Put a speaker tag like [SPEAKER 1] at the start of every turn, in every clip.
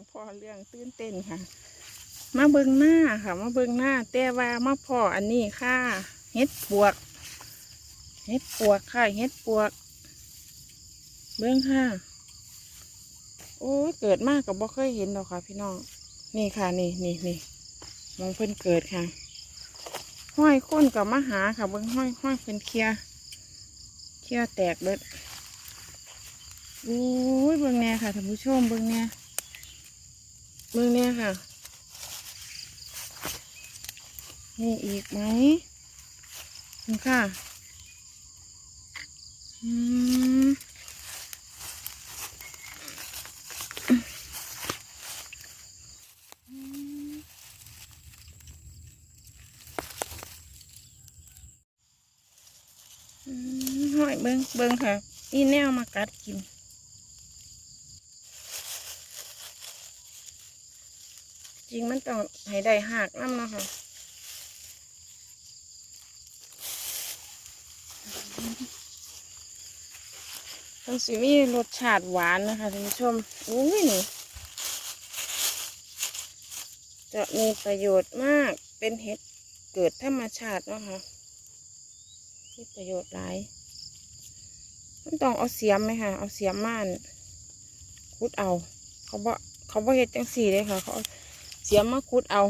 [SPEAKER 1] องพ่อเรื่องตื่นเต้นค่ะ มาเบิงหน้าค่ะ มาเบิงหน้า แต่ว่ามาพ่ออันนี้ค่ะเฮ็ดปวกเฮ็ดปวกค่ะเฮ็ดปวก เบิ้งค่ะ โอ้ยเกิดมากกับบ่เคยเห็นหรอกค่ะ พี่น้อง นี่ค่ะ นี่นี่นี่มองเพิ่นเกิดค่ะ ห้อยค้นกับมหาค่ะ เบิ้งห้อยห้อยเพิ่นเคลียเคลียแตกเบิดโอ้ยเบิ้งแน่ค่ะท่านผู้ชมเบิ้งแน่ เบิ้งแน่ค่ะนี่อีกไหมนี่ค่ะอืมอืมอืมห้อยเบิ้งเบิ้งค่ะ อีแนวมากัดกิน จริงมันต้องให้ได้หักน้ำเนาะค่ะมันสิมีรสชาติหวานนะคะท่านผู้ชมอุ้ยนี่จะมีประโยชน์มากเป็นเห็ดเกิดธรรมชาติเนาะคะมีประโยชน์หลายมันต้องเอาเสียมไหมคะเอาเสียมม่านคุดเอา เขาบ่เขาบ่เห็ดจังสี่เลยค่ะ เขา สียมมาคุดเอา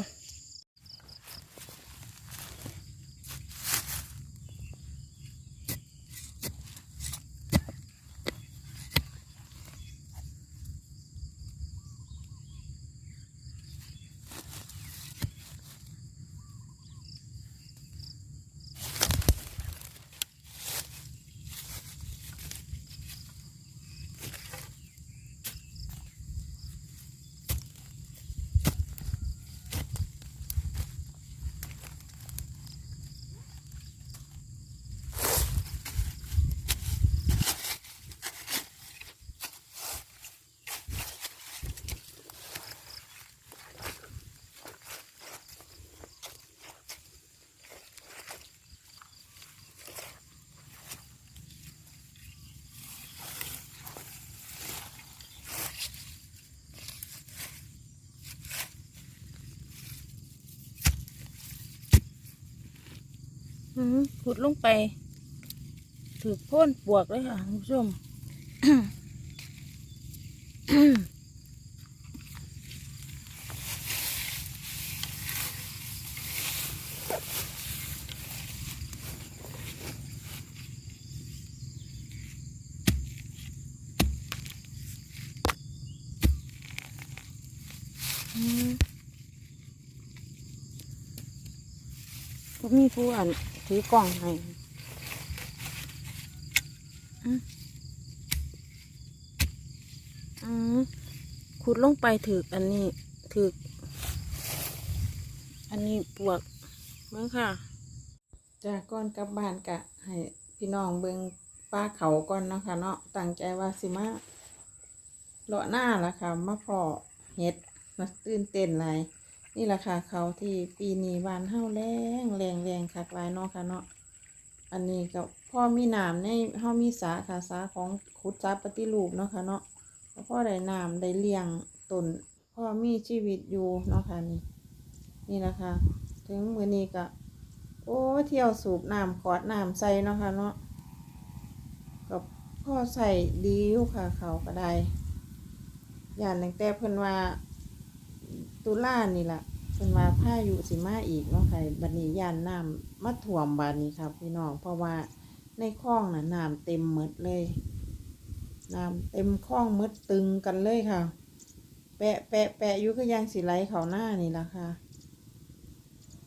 [SPEAKER 1] ขุดลงไป ถือพ่นปวกเลยค่ะคุณผู้ชมก็มีผู้อ่าน ถือกล่องให้อืมอืมขุดลงไปถืออันนี้ถืออันนี้ปวกเบิ่งค่ะจากก่อนกลับบ้านกะ ให้พี่น้องเบิ่งป้าเขาก่อนนะคะเนาะตั้งใจว่าสิมาเลาะหน้าละค่ะมาพอเห็ดมาตื่นเต้นหลย นี่แหละค่ะเขาที่ปีนี้บานเฮาแรงแรงแรงคักหลายเนาะค่ะเนาะอันนี้ก็พ่อมีน้ำในเฮามีสาค่ะสาของขุดสาปฏิรูปเนาะค่ะเนาะแล้วพ่อได้น้ำได้เลี้ยงตนพ่อมีชีวิตอยู่เนาะค่ะนี่นี่แหละค่ะถึงมือนี้ก็โอ้เที่ยวสูบน้ำขอดน้ำใส่เนาะค่ะเนาะก็พ่อใส่ดีอยู่ค่ะเขาก็ได้ย่านตั้งแต่เพิ่นว่า ตุลานี่แหละเป็นว่าพายุสิมาอีกเนาะค่ะบัดนี้ย่านน้ำมาท่วมบานนี้ครับพี่น้องเพราะว่าในคลองน่ะน้ำเต็มหมดเลยน้ำเต็มคลองหมดตึงกันเลยค่ะ แปะแปะแปะอยู่ก็ยังสิไหลเขาหน้านี่ละค่ะ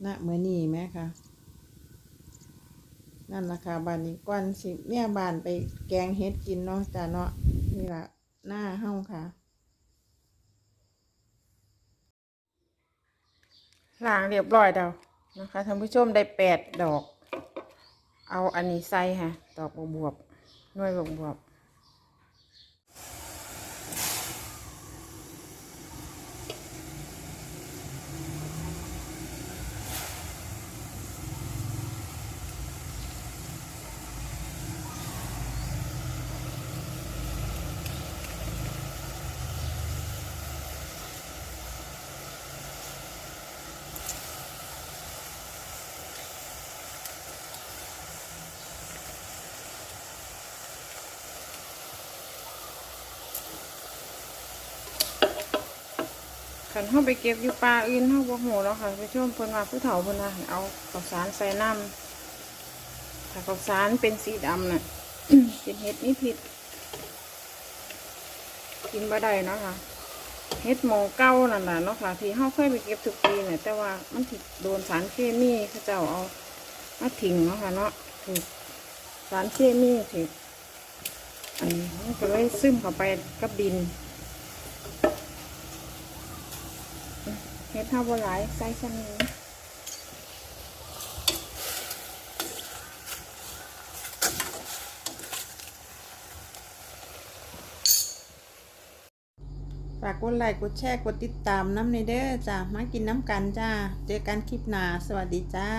[SPEAKER 1] ณเหมือนี้ไหมคะนั่นละค่ะบานนี้ก่อนสิเมียบานไปแกงเฮ็ดกินเนาะจ้าเนาะนี่ละหน้าเฮาค่ะ ล้างเรียบร้อยแล้วนะคะท่านผู้ชมได้แปดดอก เอาอันนี้ใส่ค่ะดอกบวบๆหน่วยบวบ
[SPEAKER 2] ขันเฮาไปเก็บอยู่ป่าอื่นเฮาบ่ฮู้เนาะค่ะ ไปชมเพิ่นว่าผู้เฒ่าเพิ่นว่าเอาข้าวสารใส่น้ำถ้าข้าวสารเป็นสีดำน่ะเป็นเห็ดมีพิษกินบ่ได้เนาะค่ะเห็ดหมอเก่านั่นน่ะเนาะค่ะ ที่เฮาเคยไปเก็บทุกปีเนี่ยแต่ว่ามันผิดโดนสารเคมีเขาเจ้าเอามาทิ้งเนาะค่ะเนาะถูกสารเคมีถูกอันนี้ก็เลยซึมเข้าไปกับดิน เห็ดเท่าบ่หลายใส่ซ้ำนี้
[SPEAKER 1] ฝากกดไลค์กดแชร์กดติดตามน้ำในเด้อจ้ามากินน้ำกันจ้า เจอกันคลิปหน้า สวัสดีจ้า